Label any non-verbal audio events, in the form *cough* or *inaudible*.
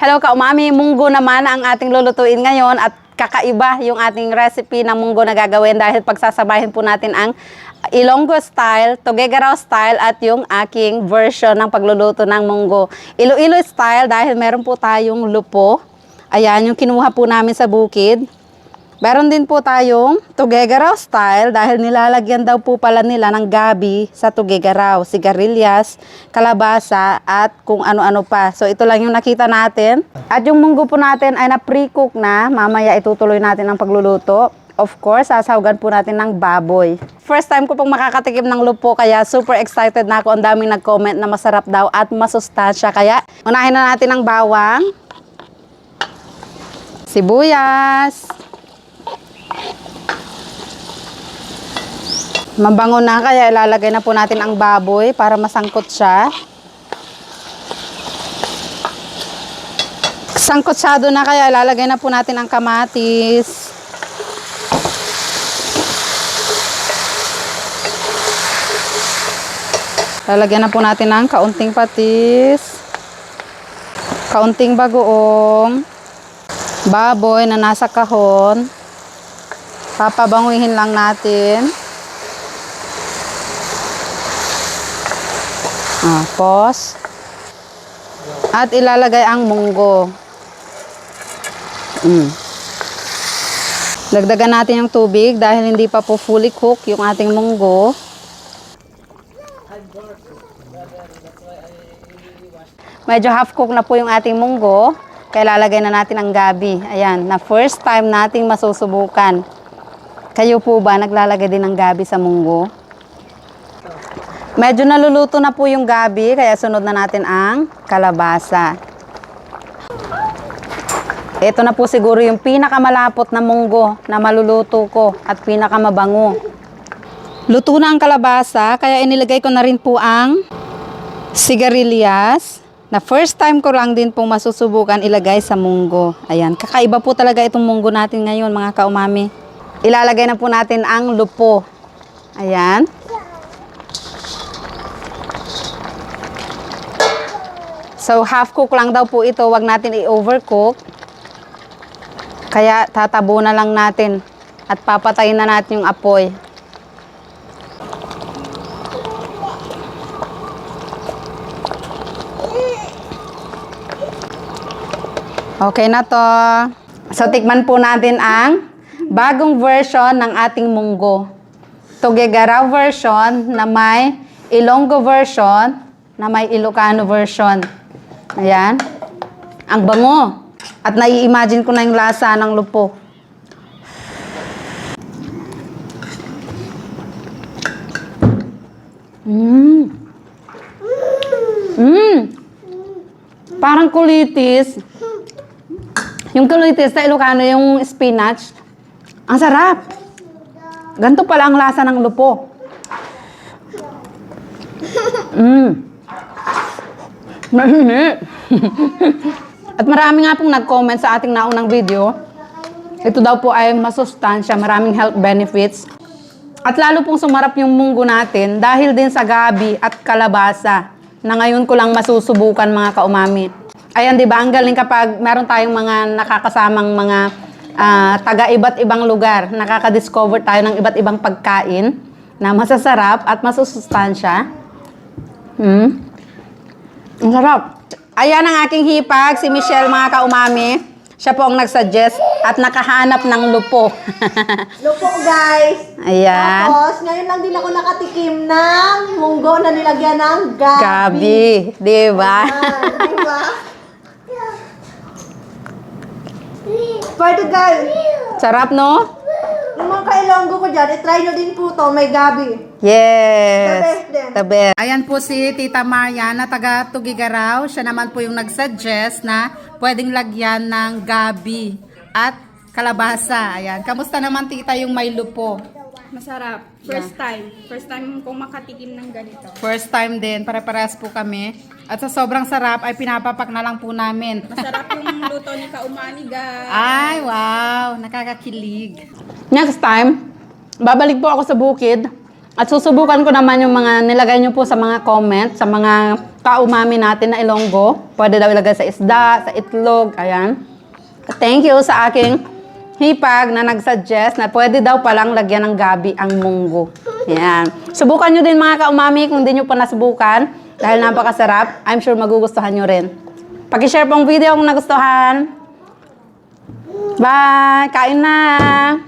Hello ka umami, munggo naman ang ating lulutuin ngayon at kakaiba yung ating recipe ng munggo na gagawin dahil pagsasabahin po natin ang Ilonggo style, Tuguegarao style at yung aking version ng pagluluto ng munggo. Iloilo style dahil meron po tayong lupo. Ayan, yung kinuha po namin sa bukid. Meron din po tayong Tuguegarao style dahil nilalagyan daw po pala nila ng gabi sa Tuguegarao, sigarilyas, kalabasa at kung ano-ano pa. So ito lang yung nakita natin. At yung munggo po natin ay na-pre-cook na. Mamaya itutuloy natin ang pagluluto. Of course, sasawgan po natin ng baboy. First time ko pong makakatikim ng lupo kaya super excited na ako. Ang daming nag-comment na masarap daw at masustansya. Kaya unahin na natin ang bawang, sibuyas, Mabango na kaya ilalagay na po natin ang baboy para masangkot siya. Sangkotsado na kaya ilalagay na po natin ang kamatis. Lalagyan na po natin ng kaunting patis. Kaunting bagoong. Baboy na nasa kahon. Papabanguhin lang natin. Tapos, at ilalagay ang munggo. Mm. Dagdagan natin yung tubig dahil hindi pa po fully cook yung ating munggo. Medyo half cook na po yung ating munggo. Kaya lalagay na natin ang gabi. Ayan, na first time nating masusubukan. Kayo po ba naglalagay din ng gabi sa munggo? Medyo naluluto na po yung gabi, kaya sunod na natin ang kalabasa. Ito na po siguro yung pinakamalapot na munggo na maluluto ko at pinakamabango. Luto na ang kalabasa, kaya inilagay ko na rin po ang sigarilyas na first time ko lang din pong masusubukan ilagay sa munggo. Ayan, kakaiba po talaga itong munggo natin ngayon mga kaumami. Ilalagay na po natin ang lupo. Ayan. So, half cook lang daw po ito. Huwag natin i-overcook. Kaya, tatabo na lang natin. At papatayin na natin yung apoy. Okay na to. So, tikman po natin ang bagong version ng ating munggo. Tuguegarao version na may Ilonggo version na may Ilocano version. Ayan. Ang bango. At nai-imagine ko na yung lasa ng lupo. Mmm. Mmm. Parang kulitis. Yung kulitis sa Ilocano, yung spinach. Ang sarap. Ganito pala ang lasa ng lupo. Mmm. Mahinit. At marami nga pong nag-comment sa ating naunang video. Ito daw po ay masustansya, maraming health benefits. At lalo pong sumarap yung munggo natin dahil din sa gabi at kalabasa na ngayon ko lang masusubukan mga kaumami. Ayan, di ba? Ang galing kapag meron tayong mga nakakasamang mga ah, taga iba't ibang lugar. Nakaka-discover tayo ng iba't ibang pagkain na masasarap at masusustansya. Hmm? Ang sarap. Ayan ang aking hipag, si Michelle mga kaumami. Siya po ang nagsuggest at nakahanap ng lupo. *laughs* Lupo guys. Ayan. Tapos, ngayon lang din ako nakatikim ng munggo na nilagyan ng gabi. Gabi. Di ba? Di ba? *laughs* Pwede guys. Sarap, no? Yung mga kailonggo ko dyan, itry nyo din po to, may gabi. Yes. The best din. The best. Ayan po si Tita Maria na taga Tugigaraw. Siya naman po yung nagsuggest na pwedeng lagyan ng gabi at kalabasa. Ayan. Kamusta naman tita yung may lupo? Masarap. First time. First time kong makatikim ng ganito. First time din, pare-parehas po kami. At sa sobrang sarap ay pinapapak na lang po namin. Masarap *laughs* yung luto ni Kaumani, guys. Ay, wow! Nakakakilig. Next time, babalik po ako sa bukid At susubukan ko naman yung mga nilagay nyo po sa mga comment, sa mga kaumami natin na ilonggo. Pwede daw ilagay sa isda, sa itlog, ayan. Thank you sa aking hipag na nag-suggest na pwede daw palang lagyan ng gabi ang munggo. Ayan. Subukan nyo din mga kaumami kung di nyo pa nasubukan dahil napakasarap. I'm sure magugustuhan nyo rin. Pag-share pong video kung nagustuhan. Bye! Kain na!